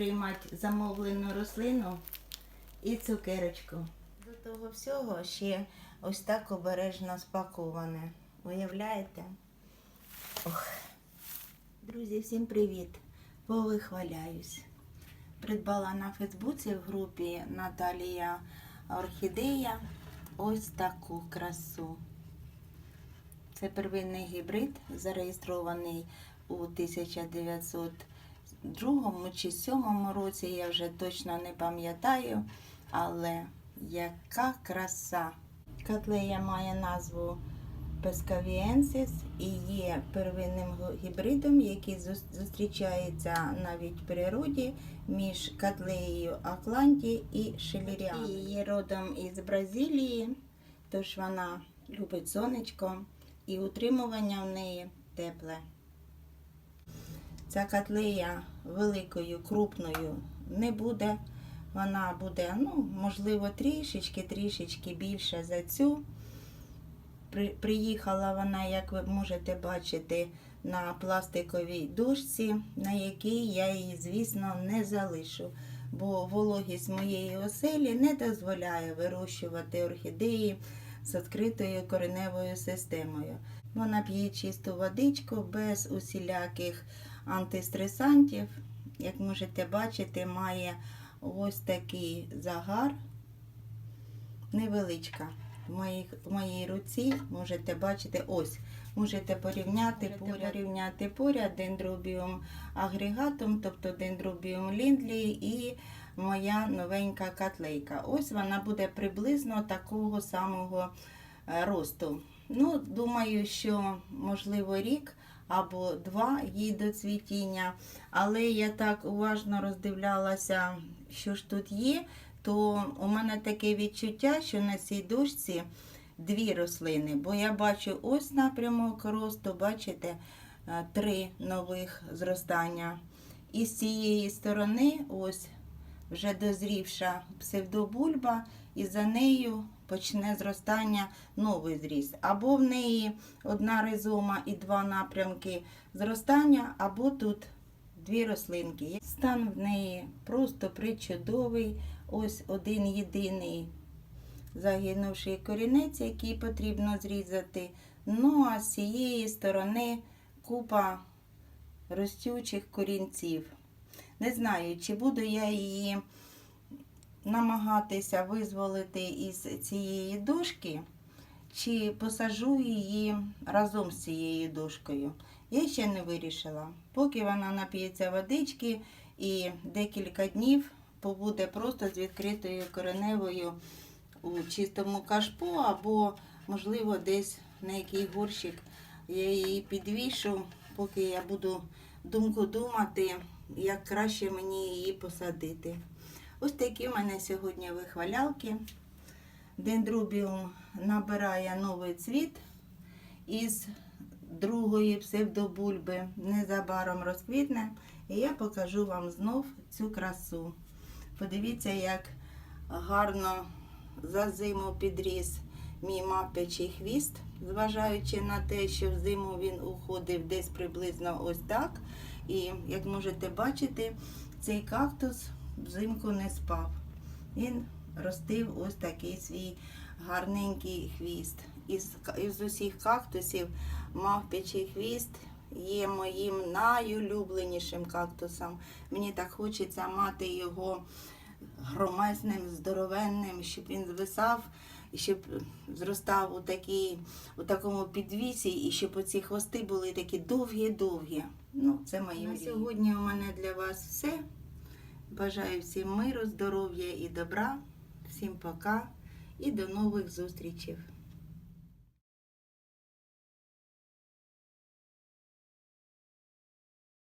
отримати замовлену рослину і цукерочку. До того всього ще ось так обережно спаковане. Уявляєте? Ох. Друзі, всім привіт! Повихваляюсь. Придбала на Фейсбуці в групі Наталія Орхідея ось таку красу. Це первинний гібрид, зареєстрований у 1902 чи 2007 році, я вже точно не пам'ятаю, але яка краса! Котлея має назву Pescaviensis і є первинним гібридом, який зустрічається навіть в природі між котлеєю Акланті і Шелеріаном. І є родом із Бразилії, тож вона любить сонечко і утримування в неї тепле. Ця котлея великою, крупною не буде. Вона буде, ну, можливо, трішечки, трішечки більше за цю. При, приїхала вона, як ви можете бачити, на пластиковій дошці, на якій я її, звісно, не залишу, бо вологість моєї оселі не дозволяє вирощувати орхідеї з відкритою кореневою системою. Вона п'є чисту водичку без усіляких антистресантів. Як можете бачити, має ось такий загар невеличка. В, моїх, в моїй руці можете бачити ось. Можете порівняти, поряд, порівняти поряд дендробіум агрегатум, тобто дендробіум ліндлі і моя новенька котлейка. Ось вона буде приблизно такого самого е, росту. Ну, думаю, що можливо рік або два їй до цвітіння. Але я так уважно роздивлялася, що ж тут є, то у мене таке відчуття, що на цій дошці дві рослини. Бо я бачу ось напрямок росту, бачите, е, три нових зростання. І з цієї сторони, ось вже дозрівша псевдобульба, і за нею почне зростання новий зріст. Або в неї одна ризома і два напрямки зростання, або тут дві рослинки. Стан в неї просто причудовий. Ось один єдиний загинувший корінець, який потрібно зрізати. Ну, а з цієї сторони купа ростючих корінців. Не знаю, чи буду я її намагатися визволити із цієї дошки, чи посажу її разом з цією дошкою. Я ще не вирішила. Поки вона нап'ється водички і декілька днів побуде просто з відкритою кореневою у чистому кашпо, або, можливо, десь на який горщик я її підвішу, поки я буду думку думати, як краще мені її посадити. Ось такі в мене сьогодні вихвалялки. Дендрубіум набирає новий цвіт із другої псевдобульби. Незабаром розквітне. І я покажу вам знов цю красу. Подивіться, як гарно за зиму підріс мій мапячий хвіст, зважаючи на те, що в зиму він уходив десь приблизно ось так. І як можете бачити, цей кактус взимку не спав. Він ростив ось такий свій гарненький хвіст. Із, із усіх кактусів мавпячий хвіст є моїм найулюбленішим кактусом. Мені так хочеться мати його громезним, здоровенним, щоб він звисав, і щоб зростав у, такій, у такому підвісі, і щоб оці хвости були такі довгі-довгі. Ну, це мої На сьогодні у мене для вас все. Бажаю всім миру, здоров'я і добра. Всім пока і до нових зустрічей.